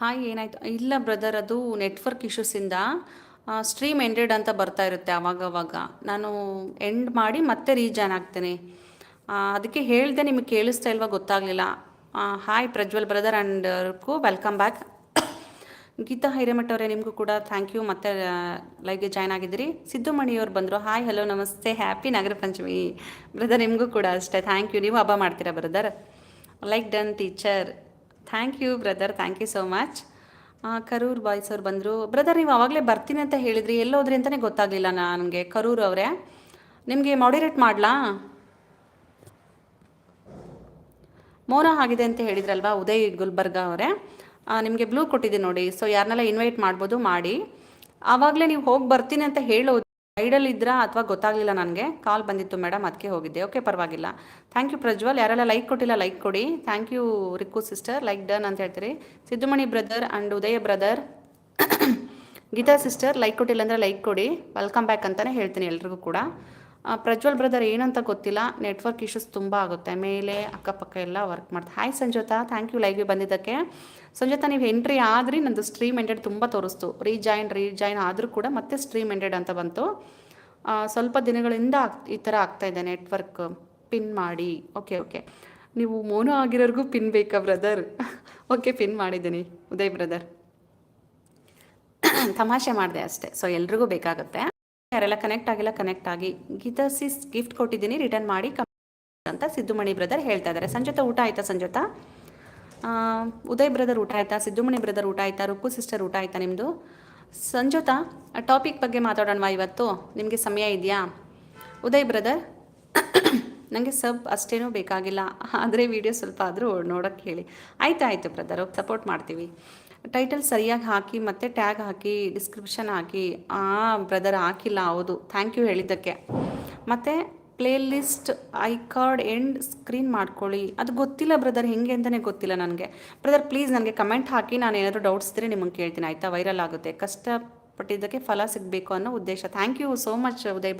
Hi, ಏನಾಯ್ತು? ಇಲ್ಲ brother ಅದು ನೆಟ್ವರ್ಕ್ ಇಶ್ಯೂಸಿಂದ ಸ್ಟ್ರೀಮ್ ಎಂಡೆಡ್ ಅಂತ ಬರ್ತಾ ಇರುತ್ತೆ ಅವಾಗವಾಗ. ನಾನು ಎಂಡ್ ಮಾಡಿ ಮತ್ತೆ ರೀಜಾಯ್ನ್ ಆಗ್ತೇನೆ. ಅದಕ್ಕೆ ಹೇಳಿದೆ ನಿಮಗೆ ಕೇಳಿಸ್ತಾ ಇಲ್ವಾ ಗೊತ್ತಾಗಲಿಲ್ಲ. Hi Prajwal brother and welcome back Geetha Hiremath ಅವರೇ, ನಿಮಗೂ ಕೂಡ ಥ್ಯಾಂಕ್ ಯು ಮತ್ತೆ ಲೈವ್ಗೆ ಜಾಯ್ನ್ ಆಗಿದ್ದೀರಿ. ಸಿದ್ದುಮಣಿಯವ್ರು ಬಂದರು. Hi hello namaste. Happy Nagara Panchami. Brother ನಿಮಗೂ ಕೂಡ ಅಷ್ಟೇ. ಥ್ಯಾಂಕ್ ಯು ನೀವು ಹಬ್ಬ ಮಾಡ್ತೀರಾ brother like done teacher thank you brother thank you so much Karur boys ಅವ್ರು ಬಂದರು. ಬ್ರದರ್ ನೀವು ಆವಾಗಲೇ ಬರ್ತೀನಿ ಅಂತ ಹೇಳಿದ್ರಿ. ಎಲ್ಲೋದ್ರಿ ಅಂತಲೇ ಗೊತ್ತಾಗಲಿಲ್ಲ ನನಗೆ. ಕರೂರ್ ಅವರೇ. ನಿಮಗೆ ಮಾಡಿರೇಟ್ ಮಾಡಲಾ? ಮೋನ ಆಗಿದೆ ಅಂತ ಹೇಳಿದ್ರಲ್ವಾ, ಉದಯ್ ಗುಲ್ಬರ್ಗ ಅವರೇ. ನಿಮಗೆ ಬ್ಲೂ ಕೊಟ್ಟಿದ್ದೀನಿ ನೋಡಿ. ಸೊ ಯಾರನ್ನೆಲ್ಲ ಇನ್ವೈಟ್ ಮಾಡ್ಬೋದು, ಮಾಡಿ. ಆವಾಗಲೇ ನೀವು ಹೋಗಿ ಬರ್ತೀನಿ ಅಂತ ಹೇಳೋದು ಐಡಲ್ ಇದ್ರಾ ಅಥವಾ ಗೊತ್ತಾಗಲಿಲ್ಲ ನನಗೆ? ಕಾಲ್ ಬಂದಿತ್ತು ಮೇಡಮ್ ಅದಕ್ಕೆ ಹೋಗಿದ್ದೆ. ಓಕೆ ಪರವಾಗಿಲ್ಲ. Thank you Prajwal. ಯಾರೆಲ್ಲ ಲೈಕ್ ಕೊಟ್ಟಿಲ್ಲ ಲೈಕ್ ಕೊಡಿ. Thank you Rikku sister like done ಅಂತ ಹೇಳ್ತೀರಿ. Siddumani brother and Udaya brother Geetha sister like ಕೊಟ್ಟಿಲ್ಲ ಅಂದರೆ ಲೈಕ್ ಕೊಡಿ. ವೆಲ್ಕಮ್ ಬ್ಯಾಕ್ ಅಂತಲೇ ಹೇಳ್ತೀನಿ ಎಲ್ರಿಗೂ ಕೂಡ. ಪ್ರಜ್ವಲ್ ಬ್ರದರ್ ಏನಂತ ಗೊತ್ತಿಲ್ಲ. ನೆಟ್ವರ್ಕ್ ಇಶ್ಯೂಸ್ ತುಂಬ ಆಗುತ್ತೆ. ಮೇಲೆ ಅಕ್ಕಪಕ್ಕ ಎಲ್ಲ ವರ್ಕ್ ಮಾಡ್ತಾ ಹಾಯ್ ಸಂಜೋತಾ ಥ್ಯಾಂಕ್ ಯು ಲೈವ್ಗೆ ಬಂದಿದ್ದಕ್ಕೆ. ಸಂಜೋತಾ, ನೀವು ಎಂಟ್ರಿ ಆದ್ರಿ, ನಂದು ಸ್ಟ್ರೀಮ್ ಎಂಡೆಡ್ ತುಂಬ ತೋರಿಸ್ತು. ರೀಜಾಯಿನ್ ರೀಜಾಯಿನ್ ಆದರೂ ಕೂಡ ಮತ್ತೆ ಸ್ಟ್ರೀಮ್ ಎಂಡೆಡ್ ಅಂತ ಬಂತು. ಸ್ವಲ್ಪ ದಿನಗಳಿಂದ ಈ ಥರ ಆಗ್ತಾ ಇದೆ ನೆಟ್ವರ್ಕ್ ಪಿನ್ ಮಾಡಿ. ಓಕೆ ಓಕೆ ನೀವು ಮೋನೋ ಆಗಿರೋರ್ಗೂ ಪಿನ್ ಬೇಕಾ ಬ್ರದರ್ ಓಕೆ ಪಿನ್ ಮಾಡಿದ್ದೀನಿ. ಉದಯ್ ಬ್ರದರ್ ತಮಾಷೆ ಮಾಡಿದೆ ಅಷ್ಟೇ. ಸೊ ಎಲ್ರಿಗೂ ಬೇಕಾಗುತ್ತೆ. ಯಾರೆಲ್ಲ ಕನೆಕ್ಟ್ ಆಗಿಲ್ಲ ಕನೆಕ್ಟ್ ಆಗಿ. ಗೀತಾ ಸಿಸ್ ಗಿಫ್ಟ್ ಕೊಟ್ಟಿದ್ದೀನಿ ರಿಟರ್ನ್ ಮಾಡಿ ಅಂತ ಸಿದ್ದುಮಣಿ ಬ್ರದರ್ ಹೇಳ್ತಾ ಇದ್ದಾರೆ. ಸಂಜೋತಾ, ಊಟ ಆಯ್ತಾ ಸಂಜೋತ? ಉದಯ್ ಬ್ರದರ್ ಊಟ ಆಯ್ತಾ? ಸಿದ್ದುಮಣಿ ಬ್ರದರ್ ಊಟ ಆಯ್ತಾ? ರುಕ್ಕು ಸಿಸ್ಟರ್ ಊಟ ಆಯ್ತಾ ನಿಮ್ಮದು ಸಂಜೋತಾ ಟಾಪಿಕ್ ಬಗ್ಗೆ ಮಾತಾಡೋಣವಾ ಇವತ್ತು? ನಿಮಗೆ ಸಮಯ ಇದೆಯಾ? ಉದಯ್ ಬ್ರದರ್ ನನಗೆ ಸಬ್ ಅಷ್ಟೇನೂ ಬೇಕಾಗಿಲ್ಲ. ಆದರೆ ವಿಡಿಯೋ ಸ್ವಲ್ಪ ಆದರೂ ನೋಡೋಕ್ಕೆ ಹೇಳಿ. ಆಯ್ತು ಆಯಿತು ಬ್ರದರ್ ಸಪೋರ್ಟ್ ಮಾಡ್ತೀವಿ. ಟೈಟಲ್ ಸರಿಯಾಗಿ ಹಾಕಿ ಮತ್ತೆ ಟ್ಯಾಗ್ ಹಾಕಿ ಡಿಸ್ಕ್ರಿಪ್ಷನ್ ಹಾಕಿ, ಆ ಬ್ರದರ್ ಹಾಕಿಲ್ಲ ಹೌದು. ಥ್ಯಾಂಕ್ ಯು ಹೇಳಿದ್ದಕ್ಕೆ. ಮತ್ತು playlist I card end screen ಮಾಡ್ಕೊಳ್ಳಿ. ಅದು ಗೊತ್ತಿಲ್ಲ ಬ್ರದರ್ ಹೆಂಗೆ ಅಂತಲೇ ಗೊತ್ತಿಲ್ಲ ನನಗೆ. ಬ್ರದರ್ ಪ್ಲೀಸ್ ನನಗೆ ಕಮೆಂಟ್ ಹಾಕಿ, ನಾನು ಏನಾದರೂ ಡೌಟ್ಸ್ ಇದ್ರೆ ನಿಮಗೆ ಕೇಳ್ತೀನಿ. ಆಯಿತಾ? ವೈರಲ್ ಆಗುತ್ತೆ. ಕಷ್ಟಪಟ್ಟಿದ್ದಕ್ಕೆ ಫಲ ಸಿಗಬೇಕು ಅನ್ನೋ ಉದ್ದೇಶ. Thank you so much Uday brother